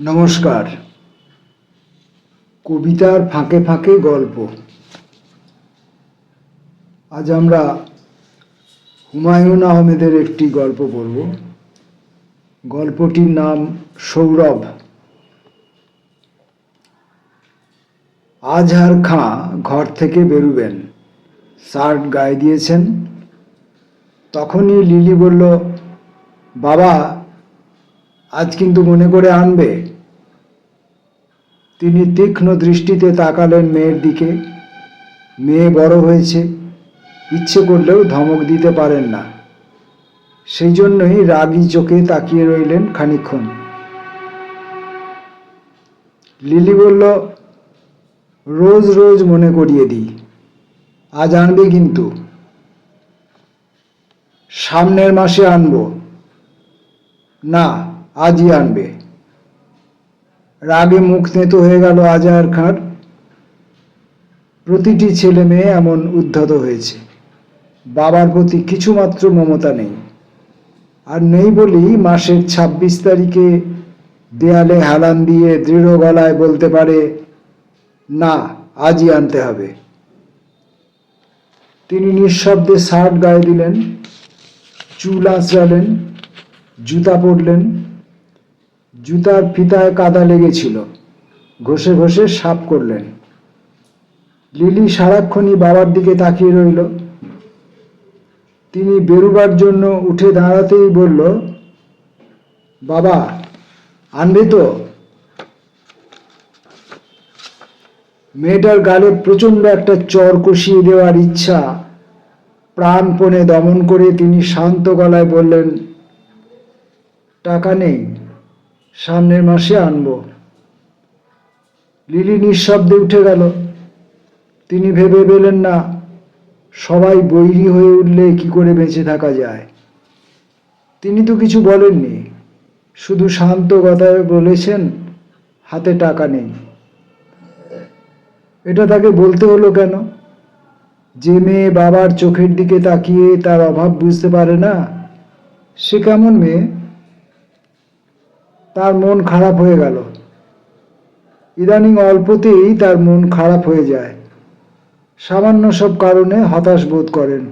নমস্কার। কবিতার ফাঁকে ফাঁকে গল্প। আজ আমরা হুমায়ুন আহমেদের একটি গল্প পড়ব। গল্পটির নাম সৌরভ। আজহার খাঁ ঘর থেকে বেরুবেন। শার্ট গায়ে দিয়েছেন। তখনই লিলি বলল, বাবা আজ কিন্তু মনে করে আনবে। তিনি তীক্ষ্ণ দৃষ্টিতে তাকালেন মেয়ের দিকে। মেয়ে বড় হয়েছে, ইচ্ছে করলেও ধমক দিতে পারেন না। সেই জন্যই রাগি চোখে তাকিয়ে রইলেন খানিক্ষণ লিলি বলল, রোজ রোজ মনে করিয়ে দিই। আজ আনবে কিন্তু। সামনের মাসে আনব। না আজই আনবে। রাগে মুখ তেঁতো হয়ে গেল আজার খাঁর। প্রতিটি ছেলে মেয়ে এমন উদ্ধত হয়েছে। বাবার প্রতি কিছুমাত্র মমতা নেই। আর নেই বলি মাসের ছাব্বিশ তারিখে দেয়ালে হালান দিয়ে দৃঢ় গলায় বলতে পারে, না, আজই আনতে হবে। তিনি নিঃশব্দে শার্ট গায়ে দিলেন, চুল আঁচড়ালেন, জুতা পরলেন জুতার ফিতায় কাদা লেগেছিল। ঘষে ঘষে সাফ করলেন। লিলি সারাক্ষণই বাবার দিকে তাকিয়ে রইল। তিনি বেরুবার জন্য উঠে দাঁড়াতেই বলল, বাবা, আনবে তো? মেয়েটার গালে প্রচণ্ড একটা চর কষিয়ে দেওয়ার ইচ্ছা প্রাণপণে দমন করে তিনি শান্ত গলায় বললেন, টাকা নেই। সামনের মাসে আনব। লিলি নিঃশব্দে উঠে গেল। তিনি ভেবে পেলেন না, সবাই বৈরী হয়ে উঠলে কি করে বেঁচে থাকা যায়। তিনি তো কিছু বলেননি, শুধু শান্ত কথায় বলেছেন, হাতে টাকা নেই। এটা তাকে বলতে হলো কেন? যে মেয়ে বাবার চোখের দিকে তাকিয়ে তার অভাব বুঝতে পারে না, সে কেমন মেয়ে? তার মন খারাপ হয়ে গেল। ইদানিং অল্পতেই তার মন খারাপ হয়ে যায়। সামান্য সব কারণে হতাশ বোধ করেন।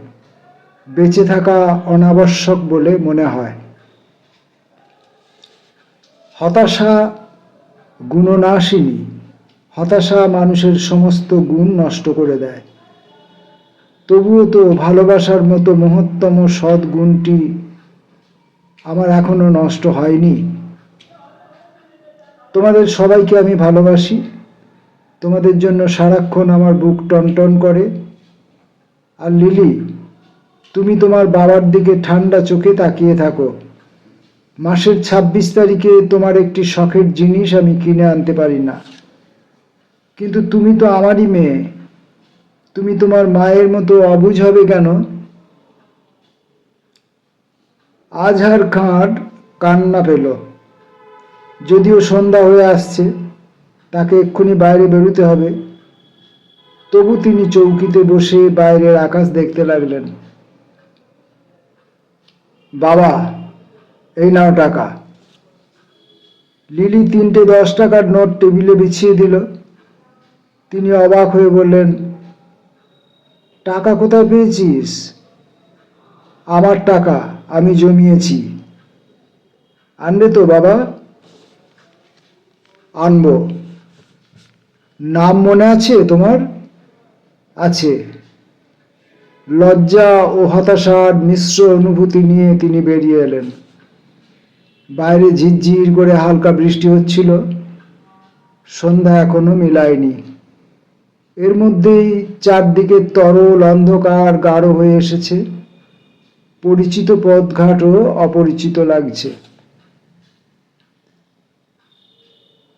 বেঁচে থাকা অনাবশ্যক বলে মনে হয়। হতাশা গুণনাশিনী। হতাশা মানুষের সমস্ত গুণ নষ্ট করে দেয়। তবুও তো ভালোবাসার মতো মহত্তম সৎ গুণটি আমার এখনও নষ্ট হয়নি। তোমাদের সবাইকে আমি ভালোবাসি। তোমাদের জন্য সারাক্ষণ আমার বুক টনটন করে। আর লিলি, তুমি তোমার বাবার দিকে ঠান্ডা চোখে তাকিয়ে থাকো। মাসের ছাব্বিশ তারিখে তোমার একটি শখের জিনিস আমি কিনে আনতে পারি না। কিন্তু তুমি তো আমারই মেয়ে। তুমি তোমার মায়ের মতো অবুঝ হবে কেন? আজহার খাঁর কান্না পেল। যদিও সন্ধ্যা হয়ে আসছে, তাকে এক্ষুনি বাইরে বেরোতে হবে। তবু তিনি চৌকিতে বসে বাইরের আকাশ দেখতে লাগলেন। বাবা, এই নাও টাকা। লিলি তিনটে দশ টাকার নোট টেবিলে বিছিয়ে দিল। তিনি অবাক হয়ে বললেন, টাকা কোথায় পেয়েছিস? আমার টাকা, আমি জমিয়েছি। আনবে তো বাবা। আনব। নাম মনে আছে তোমার? আছে। লজ্জা ও হতাশার মিশ্র অনুভূতি নিয়ে তিনি বেরিয়ে এলেন। বাইরে ঝিরঝির করে হালকা বৃষ্টি হচ্ছিল। সন্ধ্যা এখনও মিলায়নি। এর মধ্যেই চারদিকে তরল অন্ধকার গাঢ় হয়ে এসেছে। পরিচিত পথঘাটও অপরিচিত লাগছে।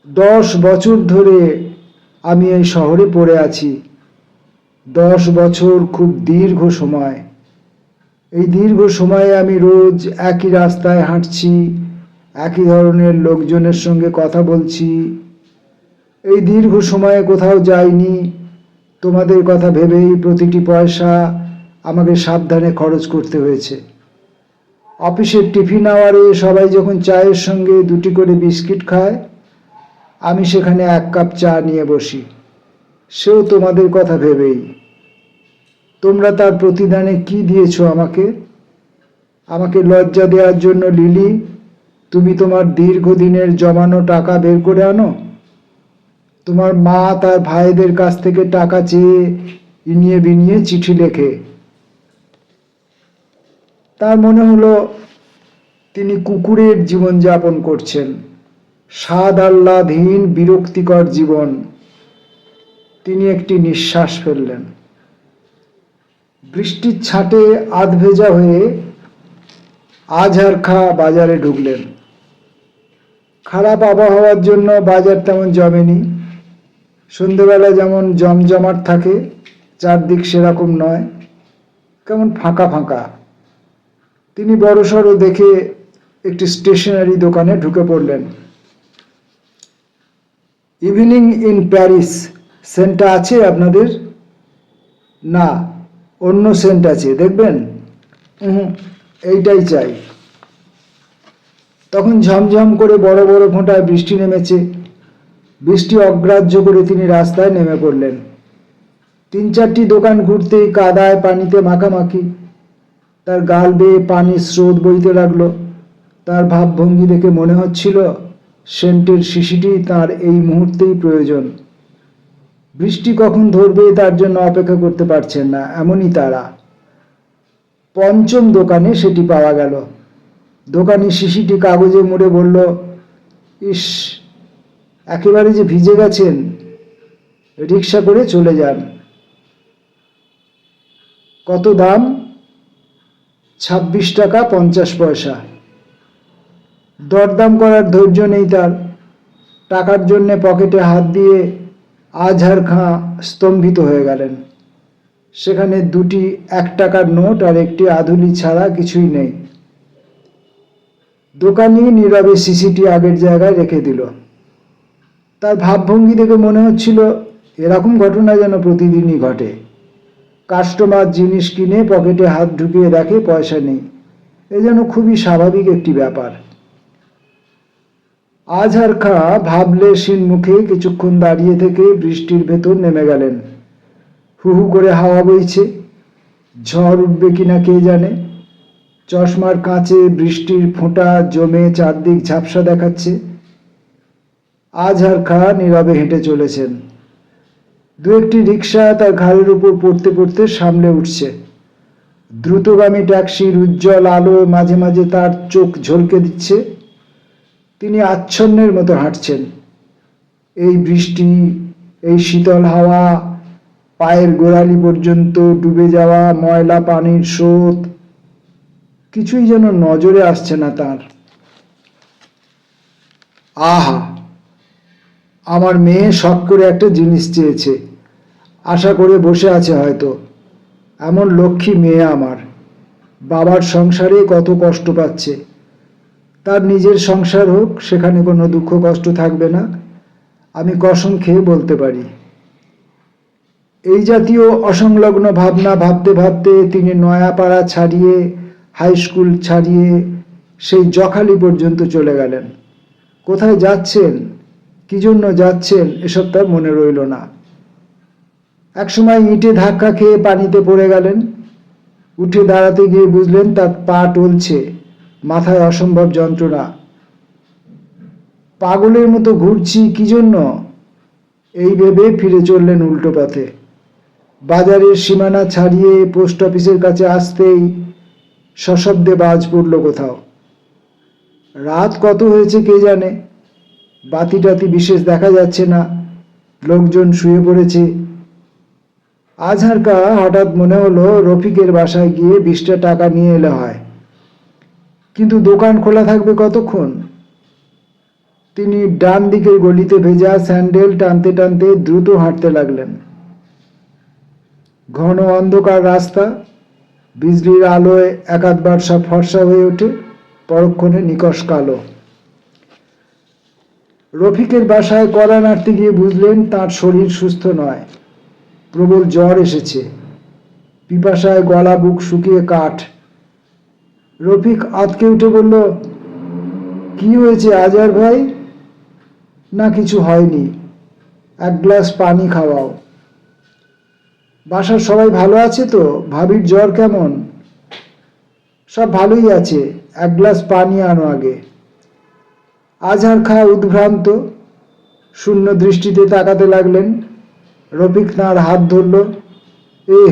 দশ বছর ধরে আমি এই শহরে পড়ে আছি। দশ বছর খুব দীর্ঘ সময়। এই দীর্ঘ সময়ে আমি রোজ একই রাস্তায় হাঁটছি, একই ধরনের লোকজনের সঙ্গে কথা বলছি। এই দীর্ঘ সময়ে কোথাও যাইনি। তোমাদের কথা ভেবেই প্রতিটি পয়সা আমাকে সাবধানে খরচ করতে হয়েছে। অফিসের টিফিন আওয়ারে সবাই যখন চায়ের সঙ্গে দুটি করে বিস্কিট খায় আমি সেখানে এক কাপ চা নিয়ে বসি। সেও তোমাদের কথা ভেবেই। তোমরা তার প্রতিদানে কি দিয়েছ আমাকে? আমাকে লজ্জা দেওয়ার জন্য লিলি, তুমি তোমার দীর্ঘদিনের জমানো টাকা বের করে আনো? তোমার মা তার ভাইদের কাছ থেকে টাকা চেয়ে ইনিয়ে বিনিয়ে চিঠি লেখে। তার মনে হলো, তিনি কুকুরের জীবনযাপন করছেন। স্বাদ আহ্লাদহীন বিরক্তিকর জীবন। তিনি একটি নিঃশ্বাস ফেললেন। বৃষ্টির ছাটে আধ ভেজা হয়ে আজহার খা বাজারে ঢুকলেন। খারাপ আবহাওয়ার জন্য বাজার তেমন জমেনি। সন্ধেবেলা যেমন জমজমাট থাকে, চারদিক সেরকম নয়, কেমন ফাঁকা ফাঁকা। তিনি বড়সড় দেখে একটি স্টেশনারি দোকানে ঢুকে পড়লেন। ইভিনিং ইন প্যারিস সেন্টটা আছে আপনাদের? না অন্য সেন্ট আছে দেখবেন? উহুম, এইটাই চাই। তখন ঝমঝম করে বড় বড় ফোঁটায় বৃষ্টি নেমেছে। বৃষ্টি অগ্রাহ্য করে তিনি রাস্তায় নেমে পড়লেন। তিন চারটি দোকান ঘুরতেই কাদায় পানিতে মাখামাখি। তার গাল বেয়ে পানির স্রোত বইতে লাগল। তার ভাবভঙ্গি দেখে মনে হচ্ছিল সেন্টের শিশিটি তার এই মুহূর্তেই প্রয়োজন। বৃষ্টি কখন ধরবে তার জন্য অপেক্ষা করতে পারছেন না, এমনই তারা। পঞ্চম দোকানে সেটি পাওয়া গেল। দোকানি শিশিটি কাগজে মুড়ে বলল, ইস, একেবারে যে ভিজে গেছেন, রিক্সা করে চলে যান। কত দাম? ছাব্বিশ টাকা পঞ্চাশ পয়সা। দরদাম করার ধৈর্য নেই তার। টাকার জন্যে পকেটে হাত দিয়ে আজহার খাঁ স্তম্ভিত হয়ে গেলেন। সেখানে দুটি এক টাকার নোট আর একটি আধুলি ছাড়া কিছুই নেই। দোকানি নীরবে সিসিটি আগের জায়গায় রেখে দিল। তার ভাবভঙ্গি দেখে মনে হচ্ছিল, এরকম ঘটনা যেন প্রতিদিনই ঘটে। কাস্টমার জিনিস কিনে পকেটে হাত ঢুকিয়ে দেখে পয়সা নেই। এ যেন খুবই স্বাভাবিক একটি ব্যাপার। আজহার খা ভাবলে সিন মুখে কিছুক্ষণ দাঁড়িয়ে থেকে বৃষ্টির ভেতর নেমে গেলেন। হু হু করে হাওয়া বইছে। ঝড় উঠবে কিনা কে জানে? চশমার কাঁচে বৃষ্টির ফোঁটা জমে চারদিক ঝাপসা দেখাচ্ছে। আজহার খা নীরবে হেঁটে চলেছেন। দু একটি রিক্সা তার ঘাড়ের উপর পড়তে পড়তে সামলে উঠছে। দ্রুতগামী ট্যাক্সির উজ্জ্বল আলো মাঝে মাঝে তার চোখ ঝলকে দিচ্ছে। তিনি আচ্ছন্নের মতো হাঁটছেন। এই বৃষ্টি, এই শীতল হাওয়া, পায়ের গোড়ালি পর্যন্ত ডুবে যাওয়া ময়লা পানির স্রোত, কিছুই যেন নজরে আসছে না তার। আহা, আমার মেয়ে শখ করে একটা জিনিস চেয়েছে। আশা করে বসে আছে হয়তো। এমন লক্ষ্মী মেয়ে আমার। বাবার সংসারে কত কষ্ট পাচ্ছে। তার নিজের সংসার হোক, সেখানে কোনো দুঃখ, কষ্ট থাকবে না। আমি কসম খেয়ে বলতে পারি। এই জাতীয় অসংলগ্ন ভাবনা ভাবতে ভাবতে তিনি নয়াপাড়া ছাড়িয়ে হাই স্কুল ছাড়িয়ে সেই জখালি পর্যন্ত চলে গেলেন। কোথায় যাচ্ছেন? কি জন্য যাচ্ছেন? এসব তার মনে রইল না। একসময় ইঁটে ধাক্কা খেয়ে পানিতে পড়ে গেলেন। উঠে দাঁড়াতে গিয়ে বুঝলেন তার পা টলছে। মাথায় অসম্ভব যন্ত্রণা। পাগলের মতো ঘুরছি, কি জন্য? এই ভেবে ফিরে চললেন উল্টো পথে। বাজারের সীমানা ছাড়িয়ে পোস্ট অফিসের কাছে আসতেই সশব্দে বাজ পড়ল কোথাও। রাত কত হয়েছে কে জানে? বাতি টাতি বিশেষ দেখা যাচ্ছে না। লোকজন শুয়ে পড়েছে। আজহারকা হঠাৎ মনে হলো রফিকের বাসায় গিয়ে বিশটা টাকা নিয়ে এলে হয়। কিন্তু দোকান খোলা থাকবে কতক্ষণ? তিনি ডান দিকের গলিতে ভেজা স্যান্ডেল টানতে টানতে দ্রুত হাঁটতে লাগলেন। ঘন অন্ধকার রাস্তা, বিজলির আলোয় একাধবার সব ফর্সা হয়ে ওঠে, পরক্ষণে নিকশ কালো। রফিকের বাসায় কড়া নাড়তে গিয়ে বুঝলেন তার শরীর সুস্থ নয়। প্রবল জ্বর এসেছে। পিপাসায় গলা বুক শুকিয়ে কাঠ রফিক আতকে উঠে বলল, কি হয়েছে আজার ভাই? না, কিছু হয়নি। এক গ্লাস পানি খাওয়াও। বাসার সবাই ভালো আছে তো? ভাবির জ্বর কেমন? সব ভালোই আছে। এক গ্লাস পানি আনো আগে। আজহার খা উদ্ভ্রান্ত? শূন্য দৃষ্টিতে তাকাতে লাগলেন। রফিক তাঁর হাত ধরল এ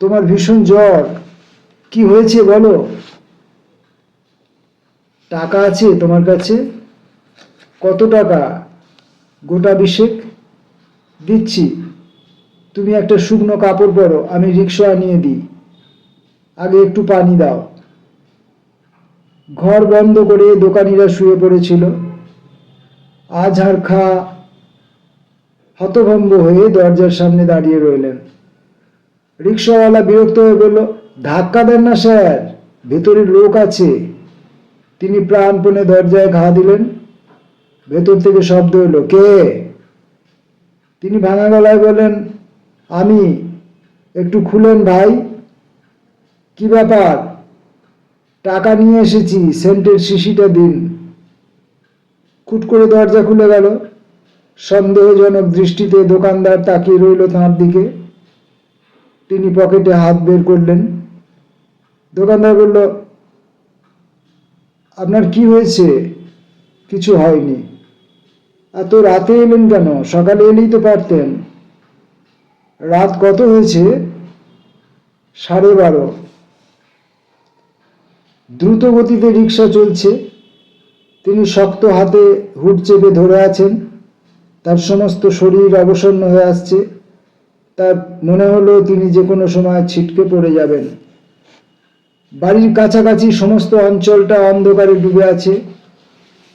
তোমার ভীষণ জ্বর। কি হয়েছে বলো? টাকা আছে তোমার কাছে? কত টাকা? গোটা বিশেক দিচ্ছি। তুমি একটা শুকনো কাপড় পরো, আমি রিক্সা নিয়ে দিই। আগে একটু পানি দাও। ঘর বন্ধ করে দোকানিরা শুয়ে পড়েছিল। আজহার খা হতভম্ব হয়ে দরজার সামনে দাঁড়িয়ে রইলেন। রিক্সাওয়ালা বিরক্ত হয়ে বলল ধাক্কা দেন না স্যার। ভেতরে লোক আছে। তিনি প্রাণপণে দরজায় ঘা দিলেন। ভেতর থেকে শব্দ এলো, কে? তিনি ভাঙা গলায় বললেন, আমি। একটু খুলেন ভাই। কি ব্যাপার? টাকা নিয়ে এসেছি, সেন্টের শিশিটা দিন। খুট করে দরজা খুলে গেল। সন্দেহজনক দৃষ্টিতে দোকানদার তাকিয়ে রইল তাঁর দিকে। তিনি পকেটে হাত বের করলেন। দোকানদার বলল, আপনার কি হয়েছে? কিছু হয়নি। এত রাতে এলেন কেন? সকালে এলেই তো পারতেন। রাত কত হয়েছে? সাড়ে বারো। দ্রুত গতিতে রিক্সা চলছে। তিনি শক্ত হাতে হুট চেপে ধরে আছেন। তার সমস্ত শরীর অবসন্ন হয়ে আসছে। তার মনে হলো তিনি যে কোনো সময় ছিটকে পড়ে যাবেন। বাড়ির কাছাকাছি সমস্ত অঞ্চলটা অন্ধকারে ডুবে আছে।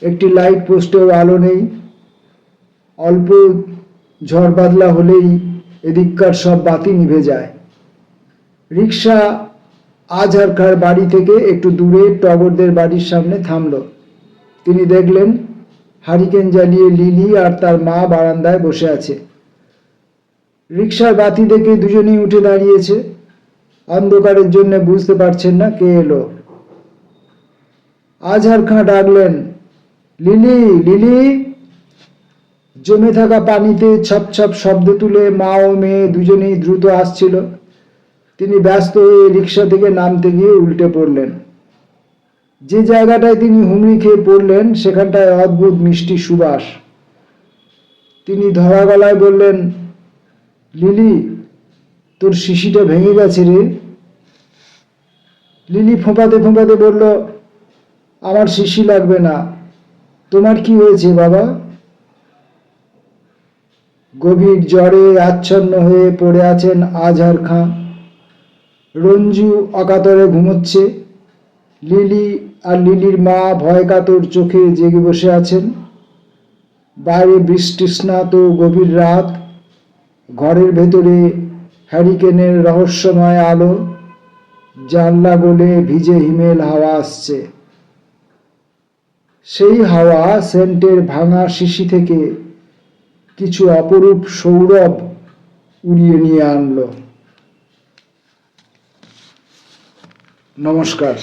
একটি লাইট পোস্টেও আলো নেই। অল্প ঝড় বাদলা হলেই এদিককার সব বাতি নিভে যায়। রিক্সা আজহারখার বাড়ি থেকে একটু দূরে টগরদের বাড়ির সামনে থামল। তিনি দেখলেন হারিকেন জ্বালিয়ে লিলি আর তার মা বারান্দায় বসে আছে। রিক্সার বাতি দেখে দুজনেই উঠে দাঁড়িয়েছে। অন্ধকারের জন্য বুঝতে পারছেন না কে এলো। আজহার খাঁ ডাকলেন, লিলি লিলি! জমে থাকা পানিতে ছপ ছপ শব্দ তুলে মা ও মেয়ে দুজনেই দ্রুত আসছিল। তিনি ব্যস্ত হয়ে রিক্সা থেকে নামতে গিয়ে উল্টে পড়লেন। যে জায়গাটায় তিনি হুমড়ি খেয়ে পড়লেন, সেখানটায় অদ্ভুত মিষ্টি সুবাস। তিনি ধরা গলায় বললেন, লিলি তোর শিশিটা ভেঙে গেছে রে। লিলি ফোঁপাতে ফোঁপাতে বলল, আমার শিশি লাগবে না। তোমার কি হয়েছে বাবা? গভীর জ্বরে আচ্ছন্ন হয়ে পড়ে আছেন আজহার খাঁ। রঞ্জু অকাতরে ঘুমোচ্ছে। লিলি আর লিলির মা ভয় কাতর চোখে জেগে বসে আছেন। বাইরে বৃষ্টি স্নাত গভীর রাত। ঘরের ভেতরে হ্যারিকেনের রহস্যময় আলো, জানলা গোলে ভিজে হিমেল হাওয়া আসছে। সেই হাওয়া সেন্টের ভাঙা শিশি থেকে কিছু অপরূপ সৌরভ উড়িয়ে নিয়ে আনলো। নমস্কার।